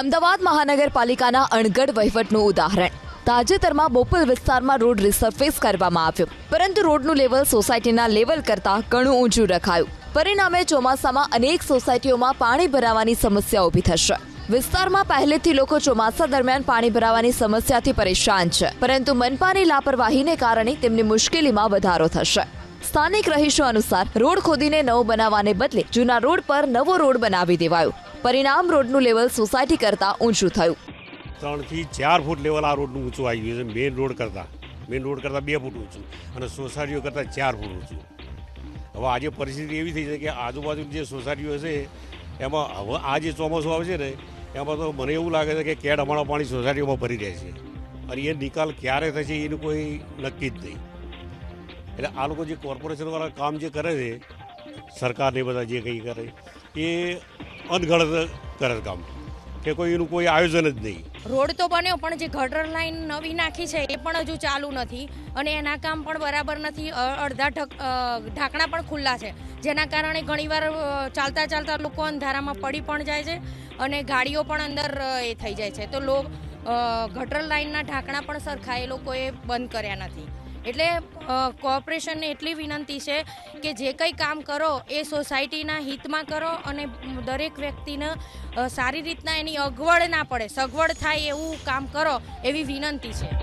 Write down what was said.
અમદાવાદ મહાનગરપાલિકાના અણગઢ વહીવટનું ઉદાહરણ. તાજેતરમાં બોપલ વિસ્તારમાં રોડ રિસર્ફેસ કરવામાં આવ્યો. પરંતુ રોડનું લેવલ સોસાયટીના લેવલ કરતાં ઘણું ઊંચું રખાયું. પરિણામે ચોમાસામાં અનેક સોસાયટીઓમાં પાણી ભરાવાની સમસ્યા ઊભી થશે. વિસ્તારમાં પહેલેથી લોકો ચોમાસા દરમિયાન પાણી ભરાવાની સમસ્યાથી પરેશાન છે. પરંતુ મનપાની લાપરવાહીને કારણે તેમની મુશ્કેલીમાં વધારો થશે. સ્થાનિક રહીશો અનુસાર રોડ ખોદીને નવો બનાવવાને બદલે જૂના રોડ પર નવો રોડ બનાવી દેવાયો. પરિણામ રોડનું લેવલ સોસાયટી કરતાં ઊંચું થયું. ત્રણથી ચાર ફૂટ લેવલ આ રોડનું ઊંચું આવી ગયું છે મેઇન રોડ કરતાં. મેઇન રોડ કરતાં બે ફૂટ ઊંચું અને સોસાયટીઓ કરતાં ચાર ફૂટ ઊંચું. હવે આજે પરિસ્થિતિ એવી થઈ છે કે આજુબાજુ જે સોસાયટીઓ છે, એમાં હવે આ જે ચોમાસું આવે છે ને, એમાં તો મને એવું લાગે છે કે કેડ અમારા પાણી સોસાયટીઓમાં ભરી રહે છે. અને એ નિકાલ ક્યારે થશે એનું કોઈ નક્કી જ નહીં. એટલે આ લોકો જે કોર્પોરેશનવાળા કામ જે કરે છે, સરકારને બધા જે કંઈ કરે, એ અનગણત કરે કામ કે કોઈ એનું કોઈ આયોજન જ નહીં. રોડ તો બન્યો, પણ જે ગટર લાઈન નવી નાખી છે, એ પણ હજુ ચાલુ નથી. અને એના કામ પણ બરાબર નથી. અડધા ઢક ઢાંકણા પણ ખુલ્લા છે. જેના કારણે ઘણીવાર ચાલતા ચાલતા લોકો અંધારામાં પડી પણ જાય છે અને ગાડીઓ પણ અંદર એ થઈ જાય છે. તો લો ગટર લાઈનના ઢાંકણા પણ સરખા એ લોકોએ બંધ કર્યા નથી. એટલે કોર્પોરેશનને એટલી વિનંતી છે કે જે કંઈ કામ કરો, એ સોસાયટીના હિતમાં કરો અને દરેક વ્યક્તિને સારી રીતના એની અગવડ ના પડે, સગવડ થાય એવું કામ કરો, એવી વિનંતી છે.